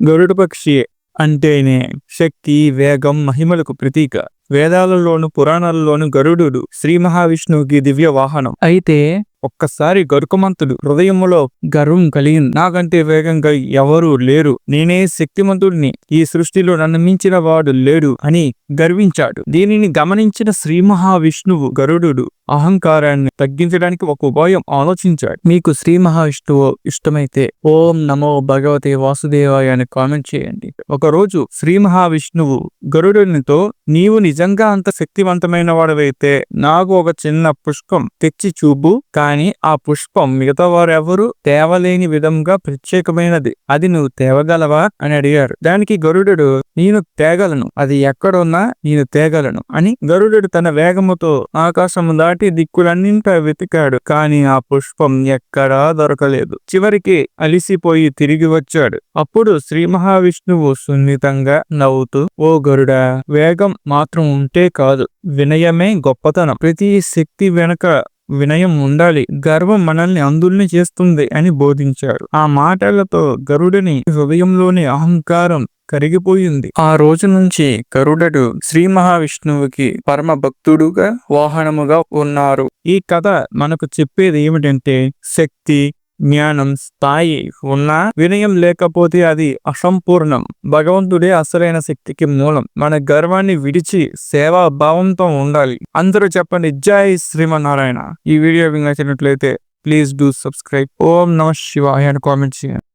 గరుడ పక్షి అంటేనే శక్తి వేగం మహిమలకు ప్రతీక. వేదాలలోను పురాణాలలోను గరుడు శ్రీ మహావిష్ణువుకి దివ్య వాహనం. అయితే ఒక్కసారి గరుకమంతుడు హృదయములో గర్వం కలిగి నాకంటే వేగంగా ఎవరూ లేరు. నేనే శక్తిమంతుడిని. ఈ సృష్టిలో నన్ను మించిన వాడు లేడు అని గర్వించాడు. దీనిని గమనించిన శ్రీ మహావిష్ణువు గరుడు అహంకారాన్ని తగ్గించడానికి ఒక ఉపాయం ఆలోచించాడు. మీకు శ్రీ మహావిష్ణువు ఇష్టమైతే ఓం నమో భగవతే వాసుదేవాయ అని కామెంట్ చేయండి. ఒకరోజు శ్రీ మహావిష్ణువు గరుడునితో నీవు నిజంగా అంత శక్తివంతమైన వాడవైతే నాకు ఒక చిన్న పుష్పం తెచ్చి చూపు. కానీ ఆ పుష్పం మిగతా వారెవరూ తేవలేని విధంగా ప్రత్యేకమైనది. అది నువ్వు తేవగలవా? అని అడిగారు. దానికి గరుడు నేను తేగలను. అది ఎక్కడున్నా నేను తేగలను అని గరుడు తన వేగముతో ఆకాశం దాటి దిక్కులన్నింటా వెతికాడు. కాని ఆ పుష్పం ఎక్కడా దొరకలేదు. చివరికి అలిసిపోయి తిరిగి వచ్చాడు. అప్పుడు శ్రీ మహావిష్ణువు సున్నితంగా నవ్వుతూ ఓ గరుడా వేగం మాత్రం ఉంటే కాదు. వినయమే గొప్పతనం. ప్రతి శక్తి వెనక వినయం ఉండాలి. గర్వం మనల్ని అందుల్ని చేస్తుంది అని బోధించాడు. ఆ మాటలతో గరుడిని హృదయంలోని అహంకారం కరిగిపోయింది. ఆ రోజు నుంచి గరుడడు శ్రీ మహావిష్ణువుకి పరమ భక్తుడుగా వాహనముగా ఉన్నారు. ఈ కథ మనకు చెప్పేది ఏమిటంటే శక్తి జ్ఞానం స్థాయి ఉన్నా వినయం లేకపోతే అది అసంపూర్ణం. భగవంతుడే అసలైన శక్తికి మూలం. మన గర్వాన్ని విడిచి సేవా భావంతో ఉండాలి. అందరూ చెప్పండి జై శ్రీమన్నారాయణ. ఈ వీడియో మీకు నచ్చినట్లయితే ప్లీజ్ డూ సబ్స్క్రైబ్. ఓం నమ శివాయ అని కామెంట్ చేయండి.